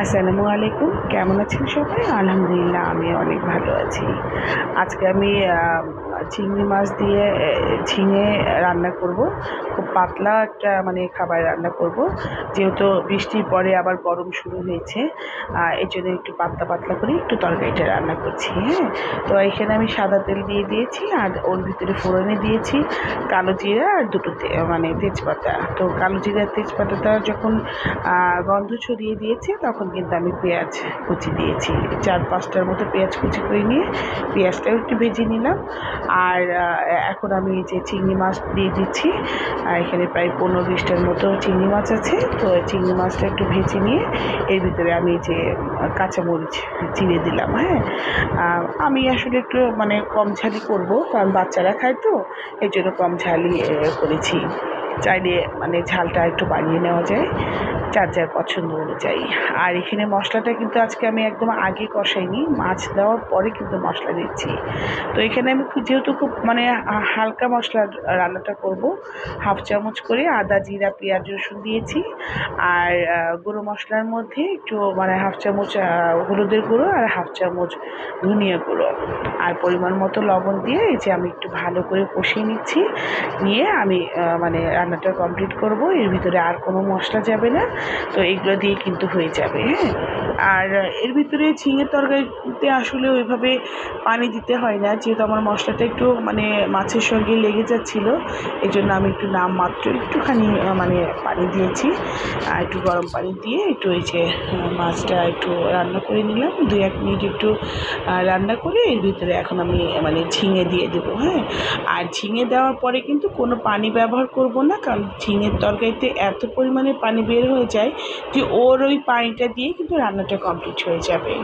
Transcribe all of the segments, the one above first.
আসসালামু আলাইকুম। কেমন আছেন সবাই? আলহামদুলিল্লাহ আমি অনেক ভালো আছি। আজকে আমি চিংড়ি মাছ দিয়ে ঝিঙে রান্না করব। খুব পাতলা একটা মানে খাবার রান্না করব। যেহেতু বৃষ্টির পরে আবার গরম শুরু হয়েছে এই জন্য একটু পাতলা পাতলা করে একটু তরকারিটা রান্না করছি হ্যাঁ? তো এখানে আমি সাদা তেল দিয়ে দিয়েছি আর ওর ভিতরে ফোড়নে দিয়েছি কালো জিরা আর দুটো মানে তেজপাতা। তো কালো জিরা তেজপাতাটা যখন গন্ধ ছড়িয়ে দিয়েছে তখন কিন্তু আমি পেঁয়াজ কুচি দিয়েছি। চার পাঁচটার মতো পেঁয়াজ কুচি করে নিয়ে পেঁয়াজটাও একটু ভেজে নিলাম। আর এখন আমি যে চিংড়ি মাছ দিয়ে দিচ্ছি এখানে প্রায় পনেরো বিশটার মতো চিংড়ি মাছ আছে। তো চিংড়ি মাছটা একটু ভেজে নিয়ে এর ভিতরে আমি যে কাঁচামরিচ চিড়ে দিলাম হ্যাঁ? আমি আসলে একটু মানে কম ঝালি করব, কারণ বাচ্চারা খায় তো এই জন্য কম ঝালি করেছি। চাইলে মানে ঝালটা একটু বাড়িয়ে নেওয়া যায়, যার যার পছন্দ অনুযায়ী। আর এখানে মশলাটা কিন্তু আজকে আমি একদম আগে কষাইনি, মাছ দেওয়ার পরে কিন্তু মশলা দিচ্ছি। তো এখানে আমি যেহেতু খুব মানে হালকা মশলা রান্নাটা করব, হাফ চামচ করে আদা, জিরা, পেঁয়াজ, রসুন দিয়েছি। আর গুঁড়ো মশলার মধ্যে একটু মানে হাফ চামচ হলুদের গুঁড়ো আর হাফ চামচ ধনিয়া গুঁড়ো। আর পরিমাণ মতো লবণ দিয়ে এই যে আমি একটু ভালো করে কষিয়ে নিচ্ছি, নিয়ে আমি মানে রান্নাটা কমপ্লিট করব। এর ভিতরে আর কোনো মশলা যাবে না। তো এগুলো দিয়ে কিন্তু হয়ে যাবে হ্যাঁ? আর এর ভিতরে ঝিঙের তরকারিতে আসলে ওইভাবে পানি দিতে হয় না, যেহেতু আমার মশলাটা একটু মানে মাছের সঙ্গে লেগে যাচ্ছিল এই জন্য আমি একটু নাম মাত্র একটুখানি মানে পানি দিয়েছি। আর একটু গরম পানি দিয়ে একটু ওই যে মাছটা একটু রান্না করে নিলাম। দু এক মিনিট একটু রান্না করে এর ভিতরে এখন আমি মানে ঝিঙে দিয়ে দেবো হ্যাঁ। আর ঝিঙে দেওয়ার পরে কিন্তু কোনো পানি ব্যবহার করব না, কারণ ঝিঙের তরকারিতে এত পরিমাণে পানি বের হয়ে যায় যে ওর ওই পানিটা দিয়ে কিন্তু রান্নাটা কমপ্লিট হয়ে যাবে।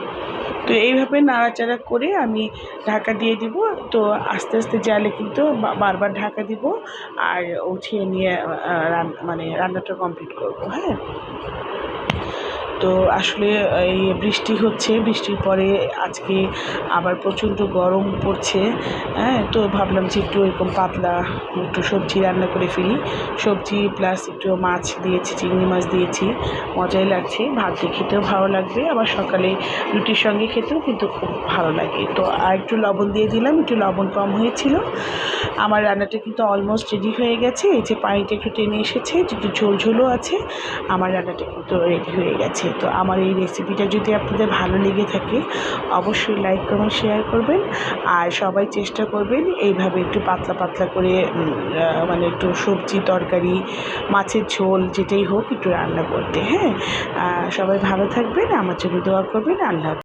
তো এইভাবে নাড়াচাড়া করে আমি ঢাকা দিয়ে দিব। তো আস্তে আস্তে জালে কিন্তু বারবার ঢাকা দিব আর উঠিয়ে নিয়ে মানে রান্নাটা কমপ্লিট করব হ্যাঁ? তো আসলে এই বৃষ্টি হচ্ছে, বৃষ্টির পরে আজকে আবার প্রচণ্ড গরম পড়ছে হ্যাঁ তো ভাবলাম যে একটু এরকম পাতলা একটু সবজি রান্না করে ফেলি। সবজি প্লাস একটু মাছ দিয়েছি, চিংড়ি মাছ দিয়েছি, মজাই লাগছে ভাত দিয়ে খেতেও ভালো লাগবে, আবার সকালে রুটির সঙ্গে খেতেও কিন্তু খুব ভালো লাগে। তো আর একটু লবণ দিয়ে দিলাম, একটু লবণ কম হয়েছিল। আমার রান্নাটা কিন্তু অলমোস্ট রেডি হয়ে গেছে, এই যে পানিটা একটু টেনে এসেছে, একটু ঝোল ঝোলও আছে, আমার রান্নাটা কিন্তু রেডি হয়ে গেছে। তো আমার এই রেসিপিটা যদি আপনাদের ভালো লেগে থাকে, অবশ্যই লাইক করবেন শেয়ার করবেন আর সবাই চেষ্টা করবেন এইভাবে একটু পাতলা পাতলা করে মানে একটু সবজি, তরকারি, মাছের ঝোল যেটাই হোক একটু রান্না করতে হ্যাঁ সবাই ভালো থাকবেন, আমার জন্য দোয়া করবেন, আল্লাহ।